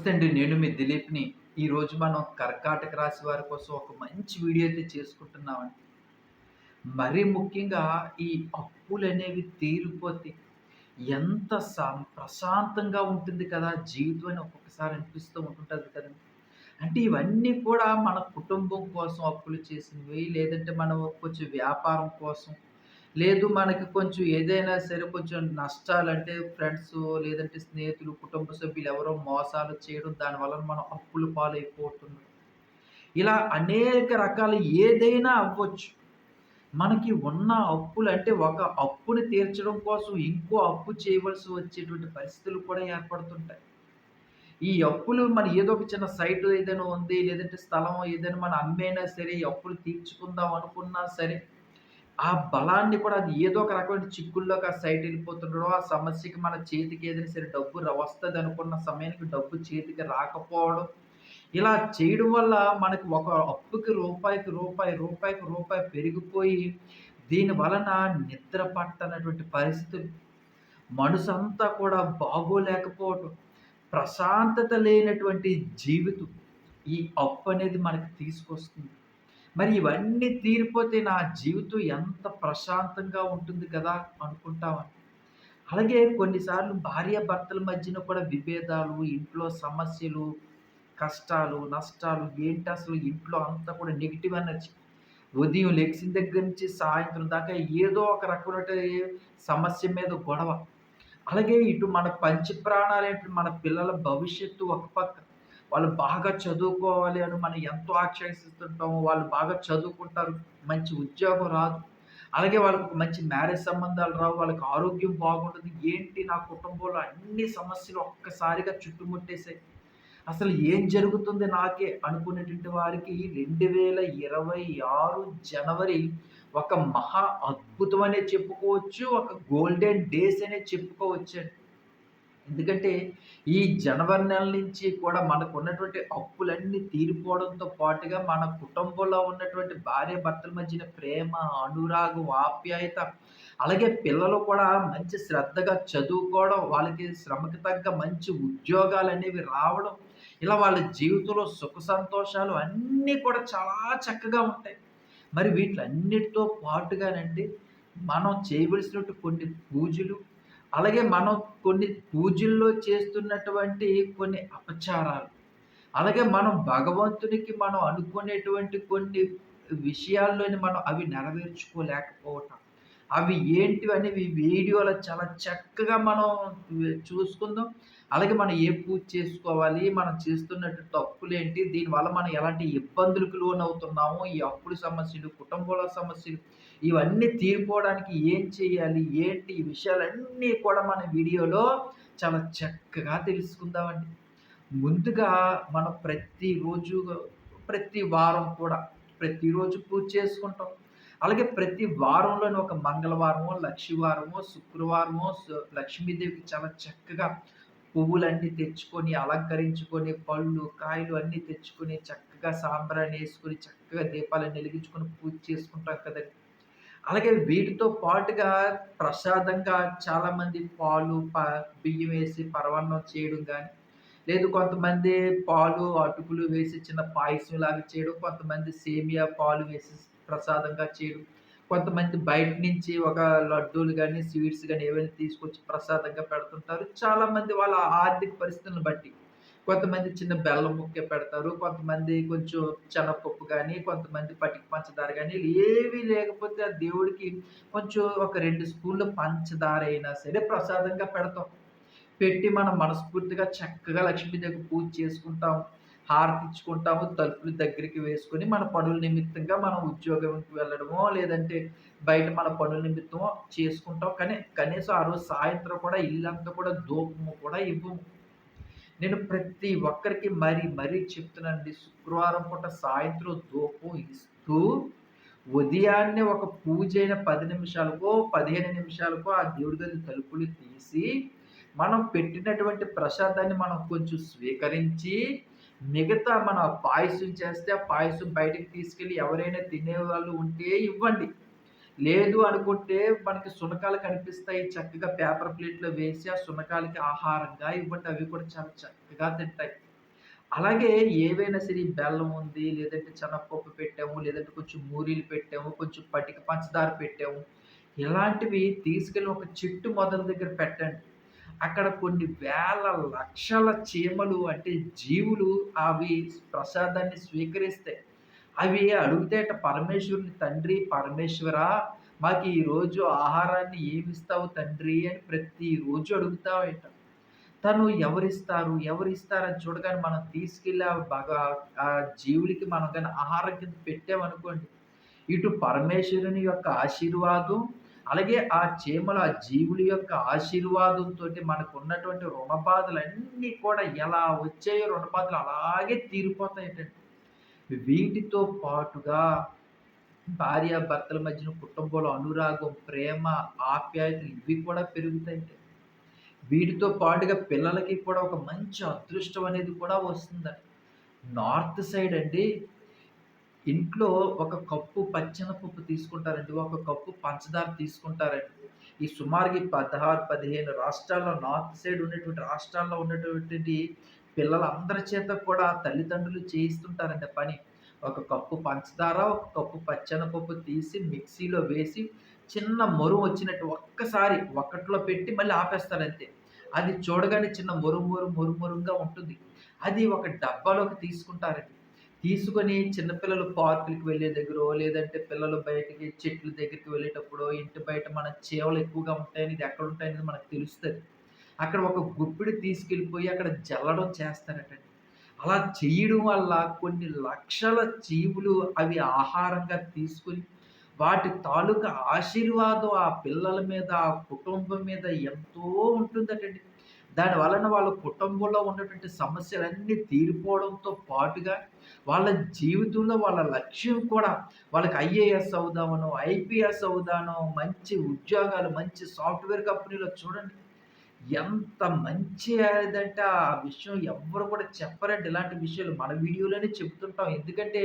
నమస్తే అండి నేను మీ దిలీప్ని. ఈరోజు మనం కర్కాటక రాశి వారి కోసం ఒక మంచి వీడియో అయితే చేసుకుంటున్నామండి. మరీ ముఖ్యంగా ఈ అప్పులు అనేవి తీరిపోతే ఎంత ప్రశాంతంగా ఉంటుంది కదా. జీవితం అని ఒక్కొక్కసారి అనిపిస్తూ ఉంటుంటుంది కదండి. అంటే ఇవన్నీ కూడా మన కుటుంబం కోసం అప్పులు చేసినవి లేదంటే మనం కొంచెం వ్యాపారం కోసం లేదు మనకి కొంచెం ఏదైనా సరే కొంచెం నష్టాలంటే ఫ్రెండ్స్ లేదంటే స్నేహితులు, కుటుంబ సభ్యులు ఎవరో మోసాలు చేయడం దానివల్ల మనం అప్పుల పాలైపోతున్నాం. ఇలా అనేక రకాలు ఏదైనా అవ్వచ్చు. మనకి ఉన్న అప్పులు అంటే ఒక అప్పుని తీర్చడం కోసం ఇంకో అప్పు చేయవలసి వచ్చేటువంటి పరిస్థితులు కూడా ఏర్పడుతుంటాయి. ఈ అప్పులు మన ఏదో ఒక చిన్న సైట్ ఏదైనా ఉంది లేదంటే స్థలం ఏదైనా మనం అమ్మేనా సరే ఈ అప్పులు తీర్చుకుందాం అనుకున్నా సరే ఆ బలాన్ని కూడా అది ఏదో ఒక రకమైన చిక్కుల్లోకి ఆ సైట్ వెళ్ళిపోతుండడో ఆ సమస్యకి మన చేతికి ఏదైనా సరే డబ్బు వస్తుంది అనుకున్న సమయానికి డబ్బు చేతికి రాకపోవడం. ఇలా చేయడం వల్ల మనకి ఒక అప్పుకి రూపాయికి రూపాయి, రూపాయికి రూపాయి పెరిగిపోయి దీని వలన నిద్ర పట్టనటువంటి పరిస్థితులు. మనసంతా కూడా బాగోలేకపోవటం. ప్రశాంతత లేనటువంటి జీవితం. ఈ అప్పు అనేది మనకి తీసుకొస్తుంది. మరి ఇవన్నీ తీరిపోతే నా జీవితం ఎంత ప్రశాంతంగా ఉంటుంది కదా అనుకుంటామని. అలాగే కొన్నిసార్లు భార్యాభర్తల మధ్యన కూడా విభేదాలు, ఇంట్లో సమస్యలు, కష్టాలు, నష్టాలు ఏంటసలు ఇంట్లో అంతా కూడా నెగిటివ్ ఎనర్జీ. ఉదయం లెగిసిన దగ్గర నుంచి సాయంత్రం దాకా ఏదో ఒక రకమైన సమస్య మీద గొడవ. అలాగే ఇటు మన పంచ ప్రాణాలేంటి మన పిల్లల భవిష్యత్తు ఒక పక్క. వాళ్ళు బాగా చదువుకోవాలి అని మనం ఎంతో ఆకాంక్షిస్తుంటాము. వాళ్ళు బాగా చదువుకుంటారు. మంచి ఉద్యోగం రాదు. అలాగే వాళ్ళకు మంచి మ్యారేజ్ సంబంధాలు రావు. వాళ్ళకి ఆరోగ్యం బాగుంటుంది ఏంటి నా కుటుంబంలో అన్ని సమస్యలు ఒక్కసారిగా చుట్టుముట్టేసాయి. అసలు ఏం జరుగుతుంది నాకే అనుకునేటువంటి వారికి 2026 జనవరి ఒక మహా అద్భుతం అనే చెప్పుకోవచ్చు. ఒక గోల్డెన్ డేస్ అనే చెప్పుకోవచ్చండి. ఎందుకంటే ఈ జనవరి నెల నుంచి కూడా మనకున్నటువంటి అప్పులన్నీ తీరిపోవడంతో పాటుగా మన కుటుంబంలో ఉన్నటువంటి భార్యాభర్తల మధ్యన ప్రేమ, అనురాగం, ఆప్యాయత అలాగే పిల్లలు కూడా మంచి శ్రద్ధగా చదువుకోవడం, వాళ్ళకి శ్రమకి తగ్గ మంచి ఉద్యోగాలు అనేవి రావడం, ఇలా వాళ్ళ జీవితంలో సుఖ సంతోషాలు అన్నీ కూడా చాలా చక్కగా ఉంటాయి. మరి వీటిలన్నిటితో పాటుగానండి మనం చేయవలసినటువంటి కొన్ని పూజలు అలాగే మనం కొన్ని పూజల్లో చేస్తున్నటువంటి కొన్ని అపచారాలు, అలాగే మనం భగవంతునికి మనం అనుకునేటువంటి కొన్ని విషయాల్లోని మనం అవి నెరవేర్చుకోలేకపోవటం. అవి ఏంటివనేవి వీడియోలో చాలా చక్కగా మనం చూసుకుందాం. అలాగే మనం ఏ పూజ చేసుకోవాలి, మనం చేస్తున్నట్టు తప్పులేంటి, దీనివల్ల మనం ఎలాంటి ఇబ్బందులకు లోనవుతున్నాము, ఈ అప్పుల సమస్యలు, కుటుంబంలో సమస్యలు ఇవన్నీ తీరిపోవడానికి ఏం చేయాలి, ఏంటి ఈ విషయాలన్నీ కూడా మన వీడియోలో చాలా చక్కగా తెలుసుకుందామండి. ముందుగా మనం ప్రతిరోజు, ప్రతి వారం కూడా ప్రతిరోజు పూజ చేసుకుంటాం. అలాగే ప్రతి వారంలోని ఒక మంగళవారమో, లక్షవారమో, శుక్రవారమో లక్ష్మీదేవికి చాలా చక్కగా పువ్వులన్నీ తెచ్చుకొని, అలంకరించుకొని, పళ్ళు, కాయలు అన్నీ తెచ్చుకొని, చక్కగా సాంబ్రాణి చక్కగా దీపాలను వెలిగించుకొని పూజ చేసుకుంటాం కదండీ! అలాగే వీటితో పాటుగా ప్రసాదంగా చాలామంది పాలు, ప బియ్యం వేసి పరమాన్నం చేయడం కానీ లేదు కొంతమంది పాలు, అటుకులు వేసి చిన్న పాయసం లాగా చేయడం, కొంతమంది సేమియా పాలు వేసి ప్రసాదంగా చేయడం, కొంతమంది బయట నుంచి ఒక లడ్డూలు కానీ స్వీట్స్ కానీ ఏవైనా తీసుకొచ్చి ప్రసాదంగా పెడుతుంటారు. చాలామంది వాళ్ళ ఆర్థిక పరిస్థితులను బట్టి. కొంతమంది చిన్న బెల్లం ముక్కే పెడతారు. కొంతమంది కొంచెం శనగపప్పు కానీ కొంతమంది పటిక పంచదార కానీ ఏవి లేకపోతే ఆ దేవుడికి కొంచెం ఒక రెండు స్పూన్లు పంచదార అయినా సరే ప్రసాదంగా పెడతాం. పెట్టి మనం మనస్ఫూర్తిగా చక్కగా లక్ష్మీదేవికి పూజ చేసుకుంటాం. హారతిచ్చుకుంటాము. తలుపులు దగ్గరికి వేసుకొని మన పనుల నిమిత్తంగా మనం ఉద్యోగంకి వెళ్ళడమో, లేదంటే బయట మన పనుల నిమిత్తమో చేసుకుంటాం. కానీ కనీసం ఆ రోజు సాయంత్రం కూడా ఇల్లంతా కూడా ధూపము కూడా ఇవ్వము. నేను ప్రతి ఒక్కరికి మరీ మరీ చెప్తున్నానండి. శుక్రవారం పూట సాయంత్రం ధూపం ఇస్తూ, ఉదయాన్నే ఒక పూజ అయిన పది నిమిషాలకో, 15 నిమిషాలకో ఆ దేవుడి గది తలుపులు తీసి, మనం పెట్టినటువంటి ప్రసాదాన్ని మనం కొంచెం స్వీకరించి, మిగతా మన పాయసం చేస్తే ఆ పాయసం బయటకు తీసుకెళ్ళి ఎవరైనా తినేవాళ్ళు ఉంటే ఇవ్వండి. లేదు అనుకుంటే మనకి సునకాలు కనిపిస్తాయి. చక్కగా పేపర్ ప్లేట్‌లో వేసి ఆ సునకాలకి ఆహారంగా ఇవ్వండి. అవి కూడా చాలా చక్కగా తింటాయి. అలాగే ఏవైనా సరే బెల్లం ఉంది, లేదంటే చెనప్పప్పు పెట్టాము, లేదంటే కొంచెం మూరీలు పెట్టాము, కొంచెం పటిక పంచదార పెట్టాము. ఇలాంటివి తీసుకెళ్ళి ఒక చెట్టు మొదల దగ్గర పెట్టండి. అక్కడ కొన్ని వేల, లక్షల చీమలు అంటే జీవులు అవి ప్రసాదాన్ని స్వీకరిస్తాయి. అవి అడుగుతేట పరమేశ్వరుని, "తండ్రి పరమేశ్వరా! మాకు ఈరోజు ఆహారాన్ని ఏమిస్తావు తండ్రి" అని ప్రతిరోజు అడుగుతావేట తను ఎవరిస్తారు? ఎవరిస్తారని చూడగానే మనం తీసుకెళ్ళి ఆ బగా ఆ జీవులకి మనం కానీ ఆహారం కింద పెట్టామనుకోండి, ఇటు పరమేశ్వరుని యొక్క ఆశీర్వాదం, అలాగే ఆ చీమల, ఆ జీవుల యొక్క ఆశీర్వాదంతోటి మనకున్నటువంటి రుణబాధలన్నీ కూడా ఎలా వచ్చాయో రుణబాధలు అలాగే తీరిపోతాయి వీటితో పాటుగా భార్యాభర్తల మధ్యన కుటుంబంలో అనురాగం, ప్రేమ, ఆప్యాయతలు ఇవి కూడా పెరుగుతాయి వీటితో పాటుగా పిల్లలకి కూడా ఒక మంచి అదృష్టం అనేది కూడా వస్తుందండి నార్త్ సైడ్ అండి ఇంట్లో ఒక కప్పు పచ్చెనపప్పు తీసుకుంటారండి. ఒక కప్పు పంచదార తీసుకుంటారండి. ఈ సుమారుగా పదహారు పదిహేను రాష్ట్రాల్లో నార్త్ సైడ్ ఉన్నటువంటి రాష్ట్రాల్లో ఉన్నటువంటి పిల్లలందరి చేత కూడా తల్లిదండ్రులు చేయిస్తుంటారండి పని. ఒక కప్పు పంచదార, ఒక కప్పు పచ్చనపప్పు తీసి మిక్సీలో వేసి చిన్న మరువు వచ్చినట్టు ఒక్కసారి ఒక్కట్లో పెట్టి మళ్ళీ ఆపేస్తారంతే. అది చూడగానే చిన్న మొరు మొరు మొరు మొరుగా ఉంటుంది. అది ఒక డబ్బాలోకి తీసుకుంటారండి. తీసుకొని చిన్నపిల్లలు పార్కులకు వెళ్ళే దగ్గరో, లేదంటే పిల్లలు బయటికి చెట్ల దగ్గరికి వెళ్ళేటప్పుడు ఇంటి బయట మన చేవలు ఎక్కువగా ఉంటాయని ఇది ఎక్కడుంటాయనేది మనకు తెలుస్తుంది అక్కడ ఒక గుప్పిడి తీసుకెళ్ళిపోయి అక్కడ జల్లడం చేస్తారటండి. అలా చేయడం వల్ల కొన్ని లక్షల జీవులు అవి ఆహారంగా తీసుకొని వాటి తాలూకా ఆశీర్వాదం ఆ పిల్లల మీద, ఆ కుటుంబం మీద ఎంతో ఉంటుందటండి. దాని వలన వాళ్ళ కుటుంబంలో ఉన్నటువంటి సమస్యలన్నీ తీరిపోవడంతో పాటుగా, వాళ్ళ జీవితంలో వాళ్ళ లక్ష్యం కూడా వాళ్ళకి ఐఏఎస్ అవుదామనో, ఐపీఎస్ అవుదానో, మంచి ఉద్యోగాలు, మంచి సాఫ్ట్‌వేర్ కంపెనీలో చూడండి ఎంత మంచి అదంటే ఆ విషయం ఎవ్వరు కూడా చెప్పరండి ఇలాంటి విషయాలు. మన వీడియోలోనే చెప్తుంటాం. ఎందుకంటే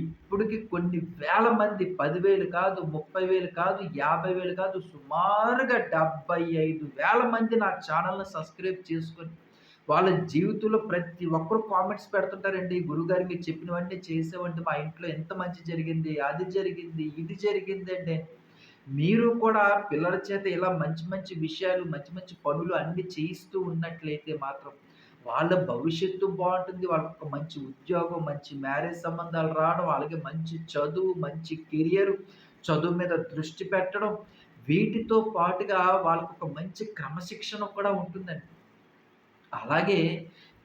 ఇప్పటికి కొన్ని వేల మంది పదివేలు కాదు, 30,000 కాదు, యాభై వేలు కాదు సుమారుగా 75,000 మంది నా ఛానెల్‌ని సబ్స్క్రైబ్ చేసుకొని, వాళ్ళ జీవితంలో ప్రతి ఒక్కరు కామెంట్స్ పెడుతుంటారండి. గురుగారు మీరు చెప్పినవన్నీ చేసేవంటే మా ఇంట్లో ఎంత మంచి జరిగింది, అది జరిగింది, ఇది జరిగిందండి" మీరు కూడా పిల్లల చేత ఇలా మంచి మంచి విషయాలు, మంచి మంచి పనులు అన్నీ చేయిస్తూ ఉన్నట్లయితే మాత్రం వాళ్ళ భవిష్యత్తు బాగుంటుంది వాళ్ళకొక మంచి ఉద్యోగం, మంచి మ్యారేజ్ సంబంధాలు రావడం, అలాగే మంచి చదువు, మంచి కెరియర్ చదువు మీద దృష్టి పెట్టడం, వీటితో పాటుగా వాళ్ళకు ఒక మంచి క్రమశిక్షణ కూడా ఉంటుందండి. అలాగే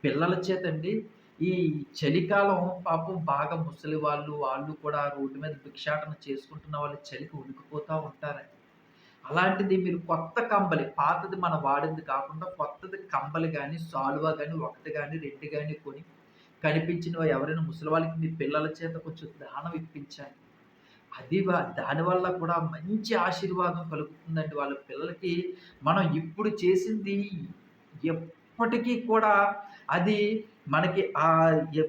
పిల్లల చేతండి ఈ చలికాలం పాపం బాగా ముసలి వాళ్ళు, వాళ్ళు కూడా రోడ్డు మీద భిక్షాటన చేసుకుంటున్న వాళ్ళు చలికి ఉనికిపోతూ ఉంటారండి. అలాంటిది మీరు కొత్త కంబలి పాతది మనం వాడింది కాకుండా కొత్తది కంబలి కానీ సాలువా కానీ ఒకటి కానీ రెండు కానీ కొని కనిపించినవి ఎవరైనా ముసలి వాళ్ళకి మీ పిల్లల చేత కొంచెం దానం ఇప్పించండి. అది దానివల్ల కూడా మంచి ఆశీర్వాదం కలుగుతుందండి. వాళ్ళ పిల్లలకి మనం ఇప్పుడు చేసింది ఎప్పటికీ కూడా అది మనకి ఆ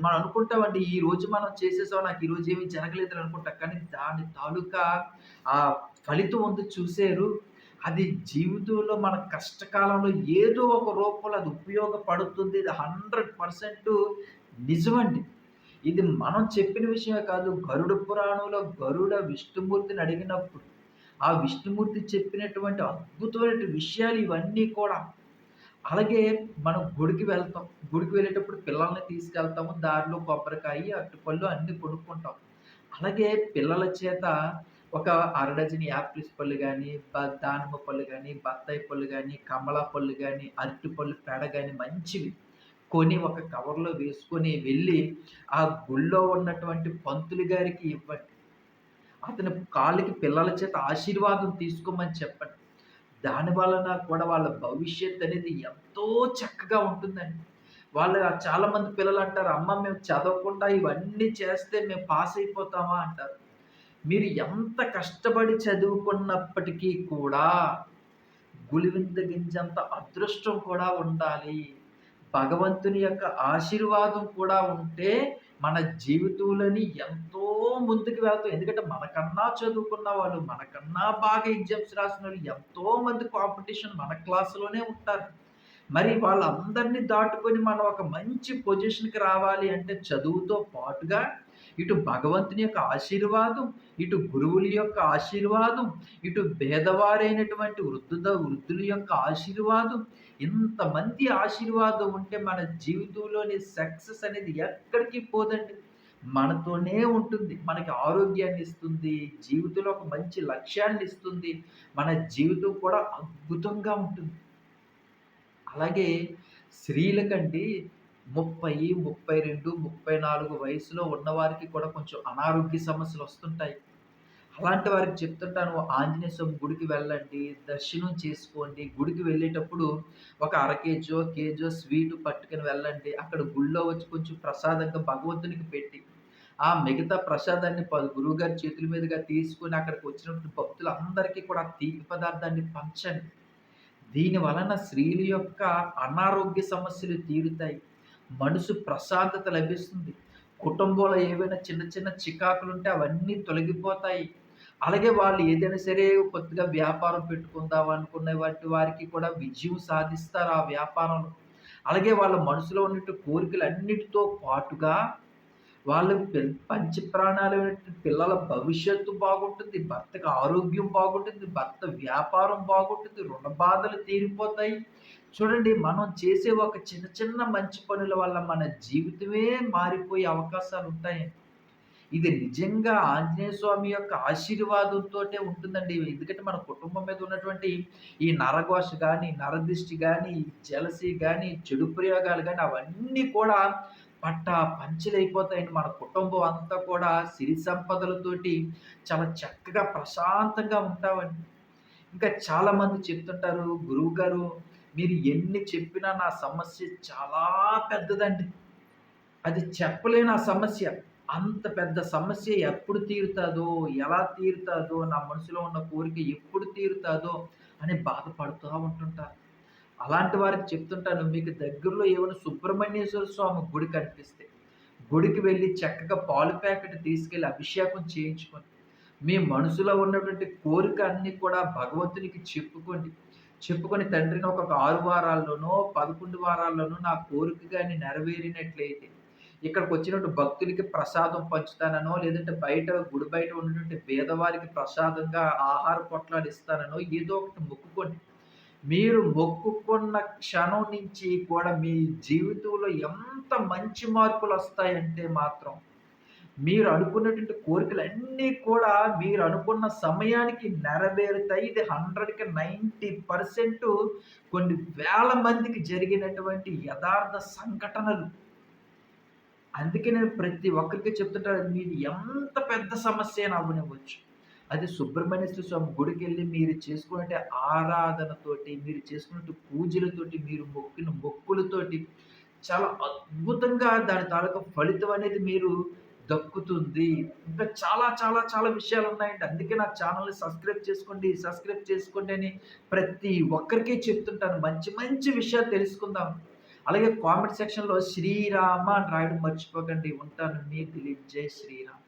మనం అనుకుంటామండి ఈ రోజు మనం చేసేసాం నాకు ఈరోజు ఏమి జరగలేదు అనుకుంటాం. కానీ దాని తాలూకా ఆ ఫలితం ఉంది చూసారు. అది జీవితంలో మన కష్టకాలంలో ఏదో ఒక రూపంలో అది ఉపయోగపడుతుంది. ఇది 100% నిజమండి. ఇది మనం చెప్పిన విషయమే కాదు. గరుడ పురాణంలో గరుడ విష్ణుమూర్తిని అడిగినప్పుడు, ఆ విష్ణుమూర్తి చెప్పినటువంటి అద్భుతమైన విషయాలు ఇవన్నీ కూడా. అలాగే మనం గుడికి వెళ్తాం. గుడికి వెళ్ళేటప్పుడు పిల్లల్ని తీసుకెళ్తాము. దారిలో కొబ్బరికాయ అరటిపళ్ళు అన్ని కొనుక్కుంటాం. అలాగే పిల్లల చేత ఒక అరడజని యాపిల్స్ పళ్ళు కానీ దానిమ్మ పళ్ళు కానీ బత్తాయి పళ్ళు కానీ కమలా పళ్ళు కానీ అరటిపళ్ళు పెడ కానీ మంచివి కొని ఒక కవర్‌లో వేసుకొని వెళ్ళి, ఆ గుళ్ళో ఉన్నటువంటి పంతులు గారికి ఇవ్వండి. అతని కాళ్ళకి పిల్లల చేత ఆశీర్వాదం తీసుకోమని చెప్పండి. దాని వలన కూడా వాళ్ళ భవిష్యత్ అనేది ఎంతో చక్కగా ఉంటుందండి. వాళ్ళు చాలామంది పిల్లలంటారు, "అమ్మ మేము చదవకుండా ఇవన్నీ చేస్తే మేము పాస్ అయిపోతామా?" అంటారు. మీరు ఎంత కష్టపడి చదువుకున్నప్పటికీ కూడా గులివింద గింజంత అదృష్టం కూడా ఉండాలి. భగవంతుని యొక్క ఆశీర్వాదం కూడా ఉంటే మన జీవితంలోని ఎంతో ముందుకు వెళ్తాం. ఎందుకంటే మనకన్నా చదువుకున్న వాళ్ళు, మనకన్నా బాగా ఎగ్జామ్స్ రాసిన వాళ్ళు ఎంతోమంది కాంపిటీషన్ మన క్లాస్‌లోనే ఉంటారు. మరి వాళ్ళందరినీ దాటుకొని మనం ఒక మంచి పొజిషన్‌కి రావాలి అంటే చదువుతో పాటుగా ఇటు భగవంతుని యొక్క ఆశీర్వాదం, ఇటు గురువుల యొక్క ఆశీర్వాదం, ఇటు భేదవారైనటువంటి వృద్ధుద వృద్ధుల యొక్క ఆశీర్వాదం, ఇంతమంది ఆశీర్వాదం ఉంటే మన జీవితంలోని సక్సెస్ అనేది ఎక్కడికి పోదండి. మనతోనే ఉంటుంది. మనకి ఆరోగ్యాన్ని ఇస్తుంది. జీవితంలో ఒక మంచి లక్ష్యాన్ని ఇస్తుంది. మన జీవితం కూడా అద్భుతంగా ఉంటుంది. అలాగే స్త్రీలకండి 30, 32, 34 వయసులో ఉన్నవారికి కూడా కొంచెం అనారోగ్య సమస్యలు వస్తుంటాయి అలాంటి వారికి చెప్తుంటాను ఆంజనేయ స్వామి గుడికి వెళ్ళండి, దర్శనం చేసుకోండి. గుడికి వెళ్ళేటప్పుడు ఒక అర కేజో, కేజో స్వీటు పట్టుకుని వెళ్ళండి. అక్కడ గుళ్ళో వచ్చి కొంచెం ప్రసాదంగా భగవంతునికి పెట్టి, ఆ మిగతా ప్రసాదాన్ని గురువుగారి చేతుల మీదుగా తీసుకొని అక్కడికి వచ్చినప్పుడు భక్తులందరికీ కూడా తీపి పదార్థాన్ని పంచండి. దీని వలన స్త్రీల యొక్క అనారోగ్య సమస్యలు తీరుతాయి. మనసు ప్రశాంతత లభిస్తుంది. కుటుంబంలో ఏవైనా చిన్న చిన్న చికాకులుంటే అవన్నీ తొలగిపోతాయి. అలాగే వాళ్ళు ఏదైనా సరే కొద్దిగా వ్యాపారం పెట్టుకుందాం అనుకునే వాటి వారికి కూడా విజయం సాధిస్తారు ఆ వ్యాపారంలో. అలాగే వాళ్ళ మనసులో ఉన్నట్టు కోరికలన్నిటితో పాటుగా వాళ్ళ పంచ పంచి ప్రాణాలైనటువంటి పిల్లల భవిష్యత్తు బాగుంటుంది. భర్తకి ఆరోగ్యం బాగుంటుంది. భర్త వ్యాపారం బాగుంటుంది. రుణ బాధలు తీరిపోతాయి. చూడండి మనం చేసే ఒక చిన్న చిన్న మంచి పనుల వల్ల మన జీవితమే మారిపోయే అవకాశాలు ఉంటాయి ఇది నిజంగా ఆంజనేయ స్వామి యొక్క ఆశీర్వాదంతో ఉంటుందండి. ఎందుకంటే మన కుటుంబం మీద ఉన్నటువంటి ఈ నరఘోష కానీ నరదిష్టి కానీ జలసి కానీ చెడు ప్రయోగాలు కానీ అవన్నీ కూడా పట్టా పంచలైపోతాయండి. మన కుటుంబం అంతా కూడా సిరి సంపదలతోటి చాలా చక్కగా ప్రశాంతంగా ఉంటామండి. ఇంకా చాలామంది చెప్తుంటారు, "గురువుగారు మీరు ఎన్ని చెప్పినా నా సమస్య చాలా పెద్దదండి. అది చెప్పలేని ఆ సమస్య. అంత పెద్ద సమస్య ఎప్పుడు తీరుతుందో ఎలా తీరుతుందో నా మనసులో ఉన్న కోరిక ఎప్పుడు తీరుతుందో అని బాధపడుతూ ఉంటుంటారు. అలాంటి వారికి చెప్తుంటాను మీకు దగ్గరలో ఏమైనా సుబ్రహ్మణ్యేశ్వర స్వామి గుడి కనిపిస్తే, గుడికి వెళ్ళి చక్కగా పాలు ప్యాకెట్ తీసుకెళ్ళి అభిషేకం చేయించుకోండి. మీ మనసులో ఉన్నటువంటి కోరిక అన్నీ కూడా భగవంతునికి చెప్పుకోండి. చెప్పుకొని తండ్రిని ఒక ఆరు వారాల్లోనో, 11 వారాల్లోనో నా కోరిక కానీ నెరవేరినట్లయితే, ఇక్కడికొచ్చినటువంటి భక్తులకి ప్రసాదం పంచుతాననో, లేదంటే బయట గుడి బయట ఉన్నటువంటి పేదవారికి ప్రసాదంగా ఆహార పొట్లాలు ఇస్తాననో ఏదో ఒకటి మొక్కుకోండి. మీరు మొక్కుకున్న క్షణం నుంచి కూడా మీ జీవితంలో ఎంత మంచి మార్పులు వస్తాయంటే మాత్రం, మీరు అనుకున్నటువంటి కోరికలన్నీ కూడా మీరు అనుకున్న సమయానికి నెరవేరుతాయి. ఇది 100కి 90% కొన్ని వేల మందికి జరిగినటువంటి యథార్థ సంఘటనలు. అందుకే నేను ప్రతి ఒక్కరికి చెప్తుంటాను మీది ఎంత పెద్ద సమస్య అవ్వనివ్వచ్చు. అది సుబ్రహ్మణ్యేశ్వర స్వామి గుడికెళ్ళి మీరు చేసుకునే ఆరాధనతోటి, మీరు చేసుకున్నట్టు పూజలతోటి, మీరు మొక్కిన మొక్కులతోటి చాలా అద్భుతంగా దాని తాలూకా ఫలితం అనేది మీరు దక్కుతుంది. ఇంకా చాలా చాలా చాలా విషయాలు ఉన్నాయండి అందుకే నా ఛానల్ని సబ్స్క్రైబ్ చేసుకోండి, సబ్స్క్రైబ్ చేసుకోండి అని ప్రతి ఒక్కరికి చెప్తుంటాను. మంచి మంచి విషయాలు తెలుసుకుందాం. అలాగే కామెంట్ సెక్షన్‌లో శ్రీరామ అని రాయడం మర్చిపోకండి. ఉంటాను. మీ దిలీప్. జై శ్రీరామ్.